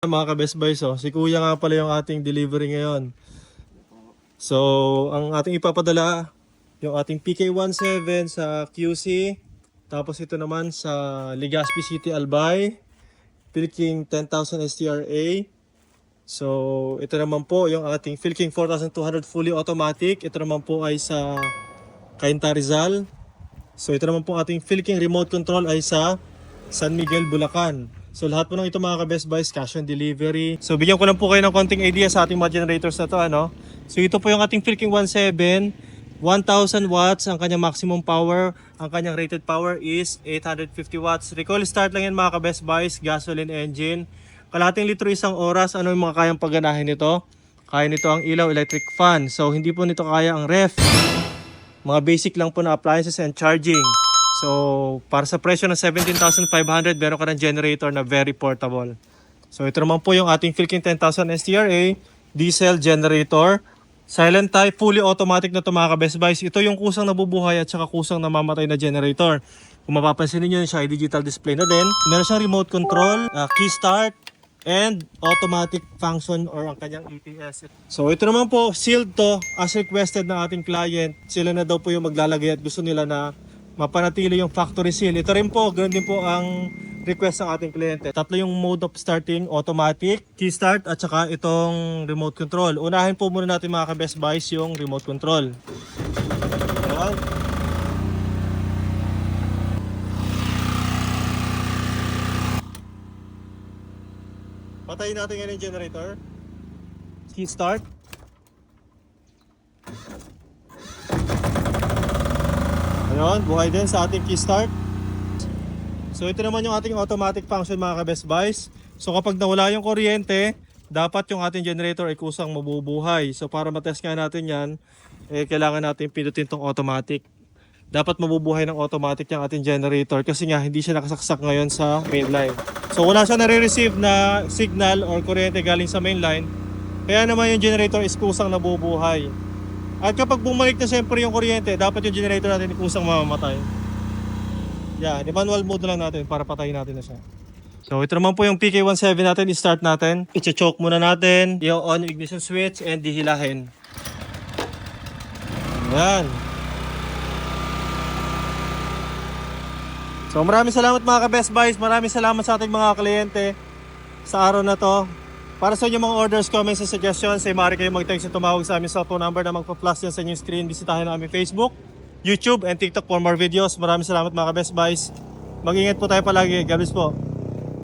Mga ka-best buys, oh. si kuya nga pala yung ating delivery ngayon. So, ang ating ipapadala, yung ating PK17 sa QC. Tapos ito naman sa Legazpi City, Albay. Philking 10,000 STRA. So, ito naman po yung ating Philking 4200 fully automatic. Ito naman po ay sa Cainta Rizal. So, ito naman po ating Philking remote control ay sa San Miguel, Bulacan. So lahat po ng ito mga ka-best buys, cash on delivery. So bigyan ko lang po kayo ng konting idea sa ating mga generators na to. Ano? So ito po yung ating Philking 17. 1,000 watts ang kanyang maximum power. Ang kanyang rated power is 850 watts. Recoil start lang yan mga ka-best buys, gasoline engine. Kalahating litro isang oras. Ano yung mga kayang pagganahin nito? Kaya nito ang ilaw, electric fan. So hindi po nito kaya ang ref. Mga basic lang po na appliances and charging. So, para sa presyo ng 17,500, meron ka ng generator na very portable. So, ito naman po yung ating Philking 10,000 STRA diesel generator. Silent type, fully automatic na ito mga ka-best buys. Ito yung kusang nabubuhay at saka kusang namamatay na generator. Kung mapapansin niyo siya ay digital display na din. Meron siyang remote control, uh, key start, and automatic function or ang kanyang ETS. So ito naman po, sealed to as requested ng ating client. Sila na daw po yung maglalagay at gusto nila na mapanatili yung factory seal. Ito rin po, ganoon din po ang request ng ating kliyente. Tatlo yung mode of starting, automatic, key start, at saka itong remote control. Unahin po muna natin mga ka-best buys yung remote control. Ayan. Patayin natin ngayon yung generator. Key start. Ayun, buhay din sa ating key start. So ito naman yung ating automatic function mga ka-best buys. So kapag nawala yung kuryente, dapat yung ating generator ay kusang mabubuhay. So para matest nga natin yan, eh, kailangan natin pindutin tong automatic. Dapat mabubuhay ng automatic yung ating generator kasi nga hindi siya nakasaksak ngayon sa main line. So wala siya nare-receive na signal or kuryente galing sa main line. Kaya naman yung generator is kusang nabubuhay. At kapag bumalik na siyempre yung kuryente, dapat yung generator natin kusang mamamatay. Yan, i-manual mode na lang natin para patayin natin na siya. So ito naman po yung PK17 natin, i-start natin. I-choke muna natin, yung ignition switch and dihilahin. Yan. So maraming salamat mga ka-best buys, maraming salamat sa ating mga kliyente sa araw na to. Para sa inyong mga orders, comments, and suggestions, ay maaari kayo mag-text at tumawag sa aming cellphone number na magpa-plus sa inyong screen. Bisitahin ang aming Facebook, YouTube, and TikTok for more videos. Maraming salamat mga ka-best buys. Mag-ingat po tayo palagi. God bless po.